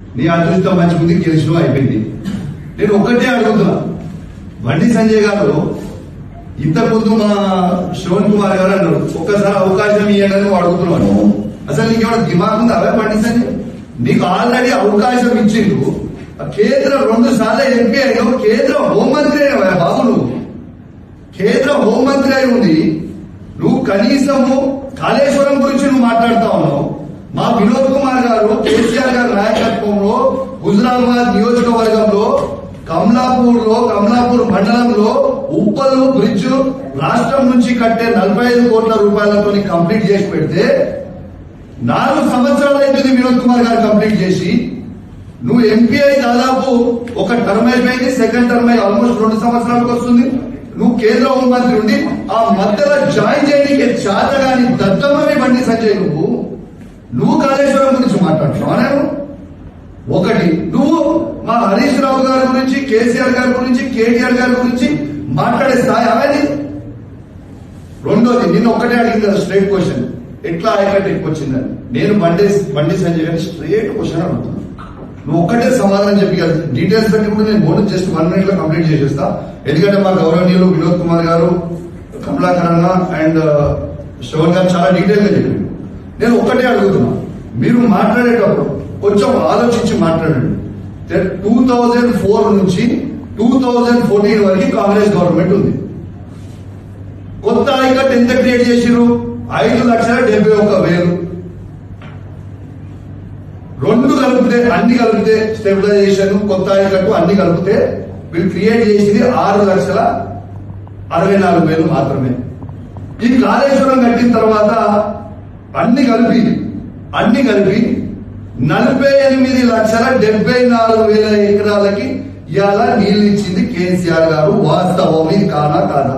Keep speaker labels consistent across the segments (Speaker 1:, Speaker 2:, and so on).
Speaker 1: నీ అదృష్టం మంచిగుంది గెలిచిన అయిపోయింది. నేను ఒక్కటే అడుగుతున్నా. బండి సంజయ్ గారు ఇంతకుముందు మా శ్రవణ్ కుమార్ గారు అన్నారు ఒక్కసారి అవకాశం ఇవ్వడానికి అడుగుతున్నాను. అసలు నీకు దిమాగ్ ఉందా అవే బండి సంజయ్? నీకు ఆల్రెడీ అవకాశం ఇచ్చిండు. ఆ రెండు సార్లు ఎంపీ అయినావు కేంద్ర హోంమంత్రి అయినా బాబు నువ్వు. కేంద్ర హోంమంత్రి అయి ఉంది నువ్వు కనీసము కాళేశ్వరం గురించి నువ్వు మాట్లాడుతా ఉన్నావు. మా వినోద్ గారు కేసీఆర్ గారి నాయకత్వంలో గుజరాబాద్ నియోజకవర్గంలో కమలాపూర్లో కమలాపూర్ మండలంలో ఉప్పలు బ్రిడ్జ్ రాష్ట్రం నుంచి కట్టే నలభై ఐదు కోట్ల రూపాయలతో కంప్లీట్ చేసి పెడితే నాలుగు సంవత్సరాలు అవుతుంది వినోద్ కుమార్ గారు కంప్లీట్ చేసి. నువ్వు ఎంపీ అయి దాదాపు ఒక టర్మ్ అయిపోయింది సెకండ్ టర్మ్ అయి ఆల్మోస్ట్ రెండు సంవత్సరాలకు వస్తుంది. నువ్వు కేంద్ర హోంమంత్రి ఉండి ఆ మధ్యలో జాయిన్ చేయడానికి చేతగాని దత్తమని బండి సంజయ్ నువ్వు. నువ్వు కాళేశ్వరం మాట్లాడుతున్నావు? నేను ఒకటి నువ్వు మా హరీష్ రావు గారి గురించి కేసీఆర్ గారి గురించి కేటీఆర్ గారి గురించి మాట్లాడే స్థాయి అవన్నీ రెండోది నిన్న ఒక్కటే అడిగింది కదా స్ట్రైట్ క్వశ్చన్. ఎట్లా ఆయకట్టు ఎక్కువ వచ్చిందని నేను బండి బండి సంజయ్ గారిని స్ట్రైట్ క్వశ్చన్ అడుగుతున్నాను నువ్వు ఒక్కటే సమాధానం చెప్పి డీటెయిల్స్ పెట్టి కూడా నేను మోడీ జస్ట్ వన్ మినిట్లో కంప్లీట్ చేసేస్తా. ఎందుకంటే మా గౌరవనీయులు వినోద్ కుమార్ గారు కమలాకరణ అండ్ uh, శ్రవణ్ గారు చాలా డీటెయిల్గా చెప్పారు. నేను ఒక్కటే అడుగుతున్నా. మీరు మాట్లాడేటప్పుడు కొంచెం ఆలోచించి మాట్లాడండి. టూ థౌజండ్ ఫోర్ నుంచి టూ థౌజండ్ ఫోర్టీన్ వరకు కాంగ్రెస్ గవర్నమెంట్ ఉంది. కొత్త ఐకట్ ఎంత క్రియేట్ చేసిరు ఐదు లక్షల డెబ్బై ఒక్క వేలు. రెండు కలిపితే అన్ని కలిపితే స్టెబిలైజేషన్ కొత్త ఐకట్టు అన్ని కలిపితే వీళ్ళు క్రియేట్ చేసింది ఆరు లక్షల అరవై నాలుగు వేలు మాత్రమే. ఈ కాళేశ్వరం కట్టిన తర్వాత అన్ని కలిపి అన్ని కలిపి నలభై ఎనిమిది లక్షల డెబ్బై నాలుగు వేల ఎకరాలకి ఇవాళ నీళ్ళు ఇచ్చింది కేసీఆర్ గారు. వాస్తవం ఇది కానా కాదా?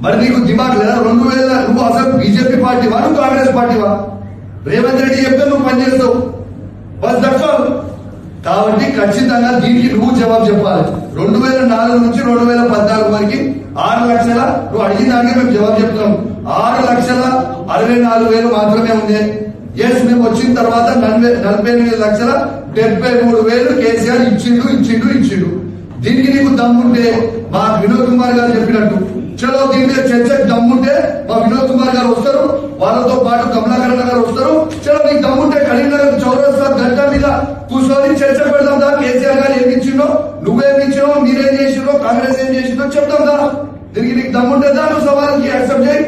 Speaker 1: మరి నీకు దిమాగ్ లేదా? రెండు వేల నువ్వు అసలు బీజేపీ పార్టీవా? నువ్వు కాంగ్రెస్ పార్టీవా? రేవంత్ రెడ్డి చెప్తే నువ్వు పనిచేస్తావు బస్ దట్స్ కాబట్టి ఖచ్చితంగా దీనికి నువ్వు జవాబు చెప్పాలి. రెండు వేల నాలుగు నుంచి రెండు వేల పద్నాలుగు వరకు ఆరు లక్షల నువ్వు అడిగిన దానికి మేము జవాబు చెప్తున్నాం. ఆరు లక్షల అరవై నాలుగు వేలు మాత్రమే ఉంది ఎస్ మేము వచ్చిన తర్వాత నలభై నలభై ఎనిమిది లక్షల డెబ్బై మూడు వేలు కేసీఆర్ ఇచ్చిండు ఇచ్చిండు ఇచ్చిండు. దీనికి నీకు దమ్ముంటే మా వినోద్ కుమార్ గారు చెప్పినట్టు. చలో దీని మీద చర్చకు దమ్ముంటే మా వినోద్ కూర్చొని చర్చ పెడదాం దా కేసీఆర్ గారు ఏమి ఇచ్చిండో నువ్వేం ఇచ్చినో మీరేం చేసిండో కాంగ్రెస్ ఏం చేసిందో చెప్తాం దా. దీనికి నీకు దమ్ముంటుందా నువ్వు సవాల్కి యాక్సెప్ట్ చేయి.